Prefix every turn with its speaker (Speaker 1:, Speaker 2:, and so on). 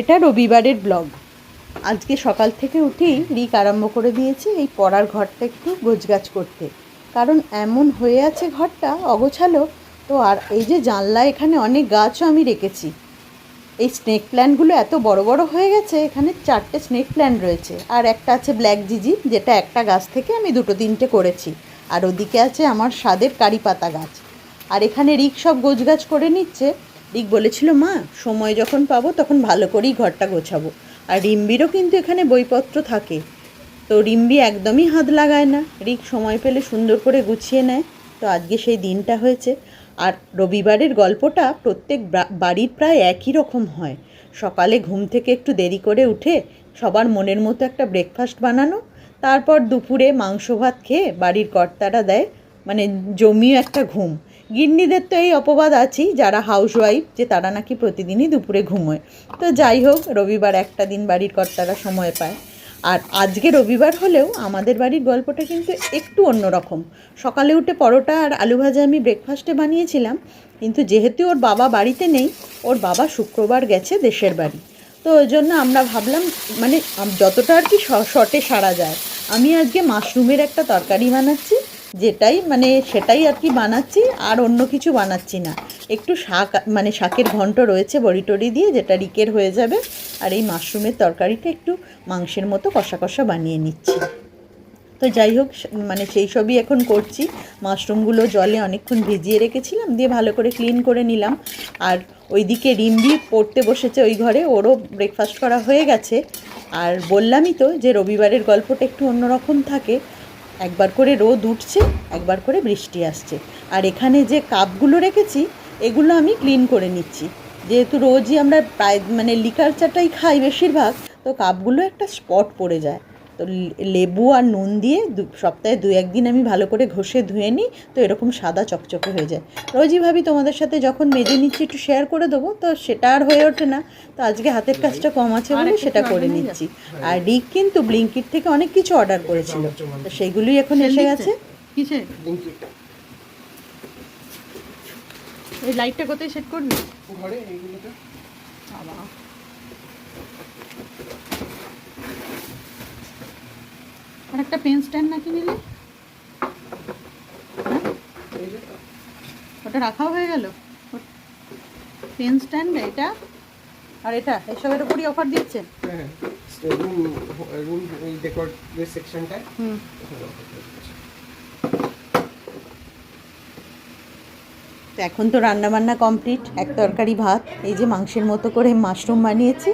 Speaker 1: এটা রবিবারের ব্লগ। আজকে সকাল থেকে উঠেই রিক আরম্ভ করে দিয়েছি এই পড়ার ঘরটা একটু গোছগাছ করতে। কারণ এমন হয়ে আছে ঘরটা অগোছালো, তো আর এই যে জানলা এখানে অনেক গাছও আমি রেখেছি। এই স্নেক প্ল্যান্টগুলো এত বড় বড় হয়ে গেছে, এখানে চারটে স্নেক প্ল্যান্ট রয়েছে। আর একটা আছে ব্ল্যাক জিজি, যেটা একটা গাছ থেকে আমি দুটো তিনটে করেছি। আর ওদিকে আছে আমার স্বাদের কারি পাতা গাছ। আর এখানে রিক সব গোছগাছ করে নিচ্ছে। রিক বলেছিল, মা, সময় যখন পাবো তখন ভালো করেই ঘরটা গোছাবো। আর রিম্বিরও কিন্তু এখানে বইপত্র থাকে। তো রিম্বি একদমই হাত লাগায় না। রিক সময় পেলে সুন্দর করে গুছিয়ে নেয়। তো আজকে সেই দিনটা হয়েছে। আর রবিবারের গল্পটা প্রত্যেক বাড়ির প্রায় একই রকম হয়। সকালে ঘুম থেকে একটু দেরি করে উঠে সবার মনের মতো একটা ব্রেকফাস্ট বানানো। তারপর দুপুরে মাংস ভাত খেয়ে বাড়ির কর্তারা দেয়। মানে জমিও একটা ঘুম। গিন্নিদের তো এই অপবাদ আছেই, যারা হাউসওয়াইফ যে তারা নাকি প্রতিদিনই দুপুরে ঘুমোয়। তো যাই হোক, রবিবার একটা দিন বাড়ির কর্তারা সময় পায়। আর আজকে রবিবার হলেও আমাদের বাড়ির গল্পটা কিন্তু একটু অন্যরকম। সকালে উঠে পরোটা আর আলু ভাজা আমি ব্রেকফাস্টে বানিয়েছিলাম, কিন্তু যেহেতু ওর বাবা বাড়িতে নেই, ওর বাবা শুক্রবার গেছে দেশের বাড়ি। তো ওই জন্য আমরা ভাবলাম মানে যতটা আর কি শর্টে সারা যায়। আমি আজকে মাশরুমের একটা তরকারি বানাচ্ছি যেটাই মানে সেটাই আর কি বানাচ্ছি, আর অন্য কিছু বানাচ্ছি না। একটু শাক মানে শাকের ঘন্ট রয়েছে বড়ি টড়ি দিয়ে, যেটা রিকের হয়ে যাবে, আর এই মাশরুমের তরকারিটা একটু মাংসের মতো কষা কষা বানিয়ে নিচ্ছি। তো যাই হোক মানে সেই সবই এখন করছি। মাশরুমগুলো জলে অনেকক্ষণ ভিজিয়ে রেখেছিলাম, দিয়ে ভালো করে ক্লিন করে নিলাম। আর ওইদিকে রিম্বি পড়তে বসেছে ওই ঘরে, ওরও ব্রেকফাস্ট করা হয়ে গেছে। আর বললামই তো যে রবিবারের গল্পটা একটু অন্যরকম থাকে একবার করে রোদ উঠছে, একবার করে বৃষ্টি আসছে। আর এখানে যে কাপগুলো রেখেছি, এগুলো আমি ক্লিন করে নিচ্ছি। যেহেতু রোজই আমরা প্রায় মানে লিকার চাটাই খাই বেশিরভাগ, তো কাপগুলো একটা স্পট পড়ে যায়। তো লেবু আর নুন দিয়ে দু সপ্তাহে দু একদিন আমি ভালো করে ঘষে ধুয়ে নিই তো এরকম সাদা চকচকে হয়ে যায়। রোজই ভাবি তোমাদের সাথে যখন মেজে নিচ্ছি একটু শেয়ার করে দেবো তো সেটা আর হয়ে ওঠে না। তো আজকে হাতের কাজটা কম আছে বলে সেটা করে নিচ্ছি। আর রিক কিন্তু ব্লিঙ্কিট থেকে অনেক কিছু অর্ডার করেছিল। তো সেইগুলোই এখন এসে গেছে।
Speaker 2: কিসে এই লাইটটা কোথায় সেট করবি?
Speaker 3: ঘরে এইগুলোতে।
Speaker 2: বাবা। আর একটা পেন স্ট্যান্ড নাকি নিলে হ্যাঁ? ওটা রাখাও হয়ে গেল? পেন স্ট্যান্ড এটা? আর এটা? এসবের উপরই অফার দিচ্ছে
Speaker 3: হ্যাঁ রুম রুম এই ডেকোর যে সেকশনটায়
Speaker 2: হুম।
Speaker 1: তো এখন তো রান্না বান্না কমপ্লিট এক তরকারি ভাত এই যে মাংসের মতো করে মাশরুম বানিয়েছি।